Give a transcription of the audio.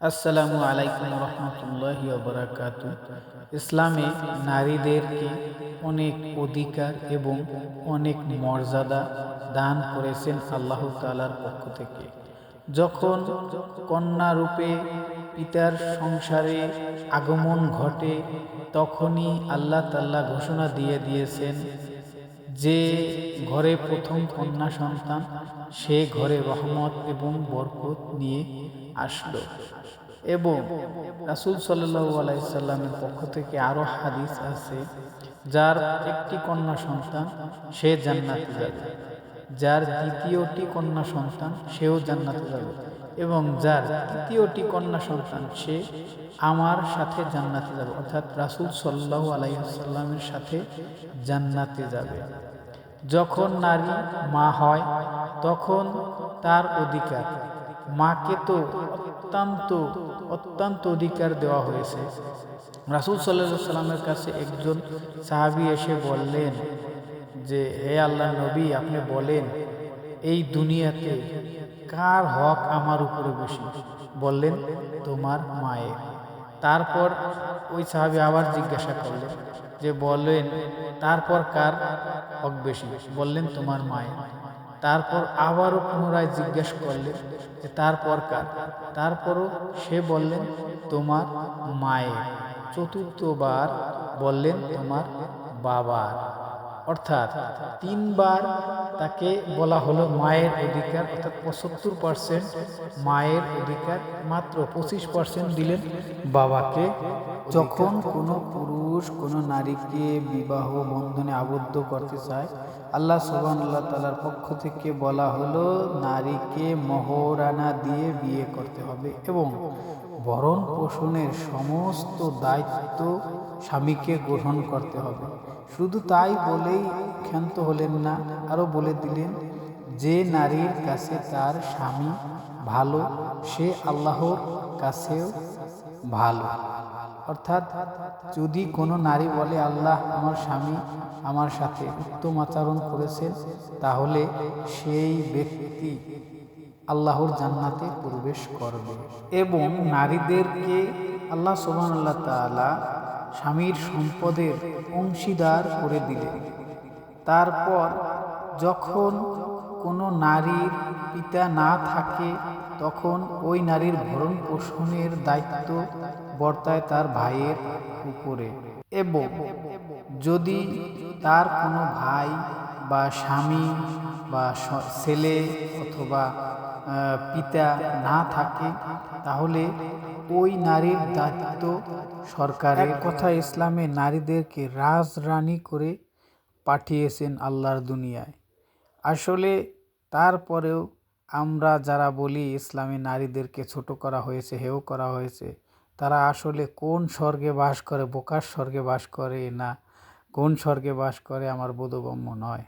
আসসালামু আলাইকুম রহমতুল্লাহ বরাকাত ইসলামে নারীদেরকে অনেক অধিকার এবং অনেক মর্যাদা দান করেছেন আল্লাহ তালার পক্ষ থেকে। যখন কন্যা রূপে পিতার সংসারে আগমন ঘটে, তখনই আল্লাহ তাল্লাহ ঘোষণা দিয়ে দিয়েছেন যে ঘরে প্রথম কন্যা সন্তান, সে ঘরে রহমত এবং বরকত নিয়ে আসলো। এবং রাসুল সাল্লু আলাইসাল্লামের পক্ষ থেকে আরও হাদিস আছে, যার একটি কন্যা সন্তান, সে জান্নাতে যাবে। যার দ্বিতীয়টি কন্যা সন্তান, সেও জান্নাতে যাবে। এবং যার তৃতীয়টি কন্যা সন্তান, সে আমার সাথে জান্নাতে যাবে। অর্থাৎ রাসুল সাল্লাহ আলাইসাল্লামের সাথে জান্নাতে যাবে। যখন নারী মা হয়, তখন তার অধিকার। মাকে তো অত্যন্ত অত্যন্ত অধিকার দেওয়া হয়েছে। রাসুল সাল্লা সাল্লামের কাছে একজন সাহাবি এসে বললেন যে, হে আল্লাহ নবী, আপনি বলেন, এই দুনিয়াতে কার হক আমার উপরে বেশি বললেন, তোমার মায়ের। তারপর ওই সাহাবি আবার জিজ্ঞাসা করলেন যে, বললেন, তারপর কার হক বেশি? বললেন, তোমার মায়ের। তারপর আবারও পুনরায় জিজ্ঞেস করলেন যে, তারপর কার? তারপরও সে বললেন, তোমার মায়ের। চতুর্থবার বললেন, তোমার বাবার। অর্থাৎ তিনবার তাকে বলা হলো মায়ের অধিকার, অর্থাৎ পঁচাত্তর পার্সেন্ট মায়ের অধিকার, মাত্র পঁচিশ পার্সেন্ট দিলেন বাবাকে। যখন কোনো পুরুষ কোনো নারীকে বিবাহ বন্ধনে আবদ্ধ করতে চায়, আল্লাহ সুবান আল্লাহ তালার পক্ষ থেকে বলা হলো, নারীকে মহরানা দিয়ে বিয়ে করতে হবে এবং ভরণ পোষণের সমস্ত দায়িত্ব স্বামীকে গ্রহণ করতে হবে। শুধু তাই বলেই ক্ষান্ত হলেন না, আরও বলে দিলেন, যে নারীর কাছে তার স্বামী ভালো, সে আল্লাহর কাছেও ভালো। অর্থাৎ যদি কোনো নারী বলে, আল্লাহ, আমার স্বামী আমার সাথে উত্তম আচরণ করেছেন, তাহলে সেই ব্যক্তি আল্লাহর জান্নাতে প্রবেশ করবে। এবং নারীদেরকে আল্লাহ সোহান আল্লাহ তালা স্বামীর সম্পদের অংশীদার করে দিলেন। তারপর যখন কোনো নারীর পিতা না থাকে, তখন ওই নারীর ভরণ পোষণের দায়িত্ব বর্তায় তার ভাইয়ের উপরে। এবং যদি তার কোনো ভাই বা স্বামী বা ছেলে অথবা পিতা না থাকে, তাহলে ওই নারীর দায়িত্ব সরকারের। কথা ইসলামে নারীদেরকে রাজরানী করে পাঠিয়েছেন আল্লাহর দুনিয়ায়। আসলে তারপরেও আমরা যারা বলি ইসলামে নারীদেরকে ছোট করা হয়েছে হেও করা হয়েছে, তারা আসলে কোন স্বর্গে বাস করে, বোকার স্বর্গে বাস করে না? কোন স্বর্গে বাস করে? আমার বোধগম্য নয়।